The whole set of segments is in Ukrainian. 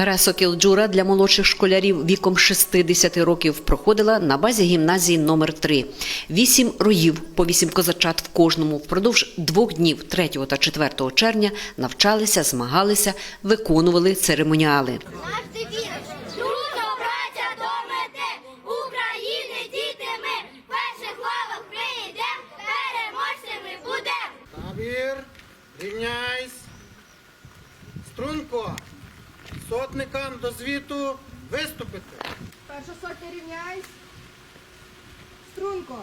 Гра «Сокіл Джура» для молодших школярів віком 60 років проходила на базі гімназії номер 3 Вісім роїв, по вісім козачат в кожному. Впродовж двох днів 3 та 4 червня навчалися, змагалися, виконували церемоніали. Рівняйсь. Струнко, сотникам до звіту виступити. Перша сотня рівняйсь. Струнко.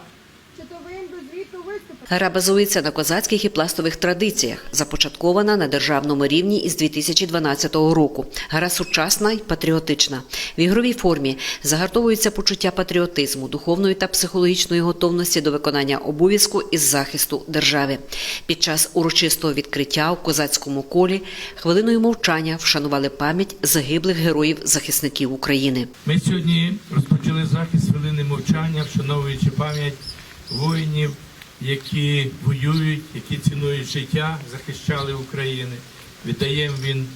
Гра базується на козацьких і пластових традиціях, започаткована на державному рівні із 2012 року. Гра сучасна і патріотична. В ігровій формі загартовується почуття патріотизму, духовної та психологічної готовності до виконання обов'язку із захисту держави. Під час урочистого відкриття у козацькому колі хвилиною мовчання вшанували пам'ять загиблих героїв захисників України. Ми сьогодні розпочали захід з хвилини мовчання, вшановуючи пам'ять воїнів, які воюють, які цінують життя, захищали Україну. Віддаємо він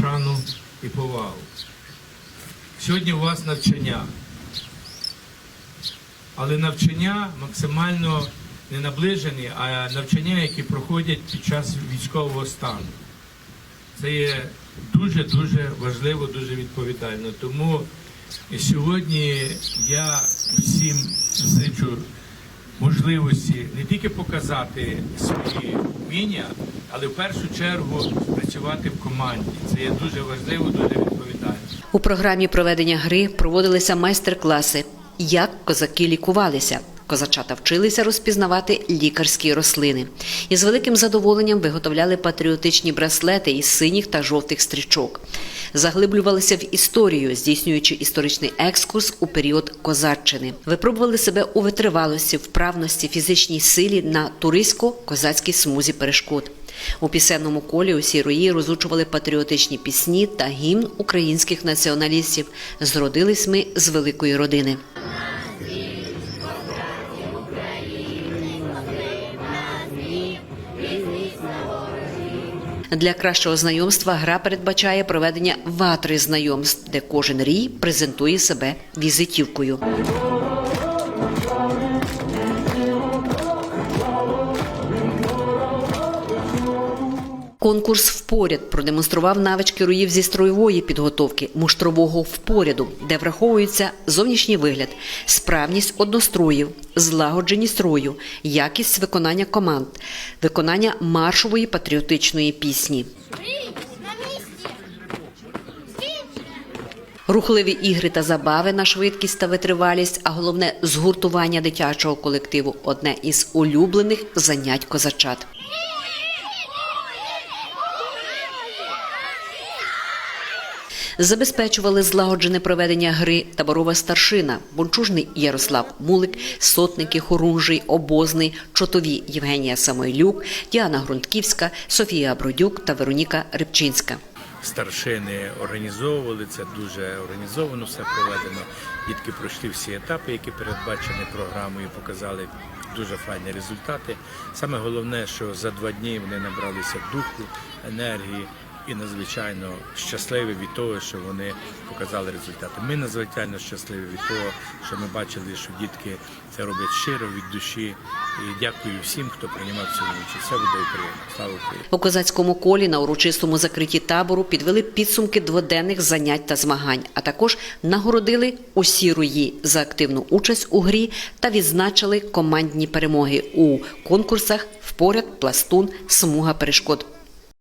шану і повагу. Сьогодні у вас навчання. Але навчання максимально не наближені, а навчання, які проходять під час військового стану. Це є дуже-дуже важливо, дуже відповідально. Тому сьогодні я всім зичу можливості не тільки показати свої вміння, але в першу чергу працювати в команді. Це є дуже важливо, дуже відповідально. У програмі проведення гри проводилися майстер-класи, як козаки лікувалися. Козачата вчилися розпізнавати лікарські рослини і з великим задоволенням виготовляли патріотичні браслети із синіх та жовтих стрічок. Заглиблювалися в історію, здійснюючи історичний екскурс у період козаччини. Випробували себе у витривалості, вправності, фізичній силі на туристсько-козацькій смузі перешкод. У пісенному колі усі рої розучували патріотичні пісні та гімн українських націоналістів. Зродились ми з великої родини. Для кращого знайомства гра передбачає проведення ватри знайомств, де кожен рій презентує себе візитівкою. Конкурс впоряд продемонстрував навички руїв зі строєвої підготовки, муштрового впоряду, де враховується зовнішній вигляд, справність одностроїв, злагодженість строю, якість виконання команд, виконання маршової патріотичної пісні. Рухливі ігри та забави на швидкість та витривалість, а головне згуртування дитячого колективу одне із улюблених занять козачат. Забезпечували злагоджене проведення гри таборова старшина, бончужний Ярослав Мулик, сотники Хорунжий, обозний, чотові Євгенія Самойлюк, Діана Грунтківська, Софія Бродюк та Вероніка Рибчинська. старшини організовували це дуже організовано все проведено. Дітки пройшли всі етапи, які передбачені програмою, показали дуже файні результати. Саме головне, що за два дні вони набралися духу, енергії і надзвичайно щасливі від того, що вони показали результати. Ми надзвичайно щасливі від того, що ми бачили, що дітки це роблять щиро від душі. І дякую всім, хто приймав цьому участь. Все буде Україна. Слава Україні! У козацькому колі на урочистому закритті табору підвели підсумки дводенних занять та змагань, а також нагородили усі рої за активну участь у грі та відзначили командні перемоги у конкурсах впоряд, пластун, смуга перешкод.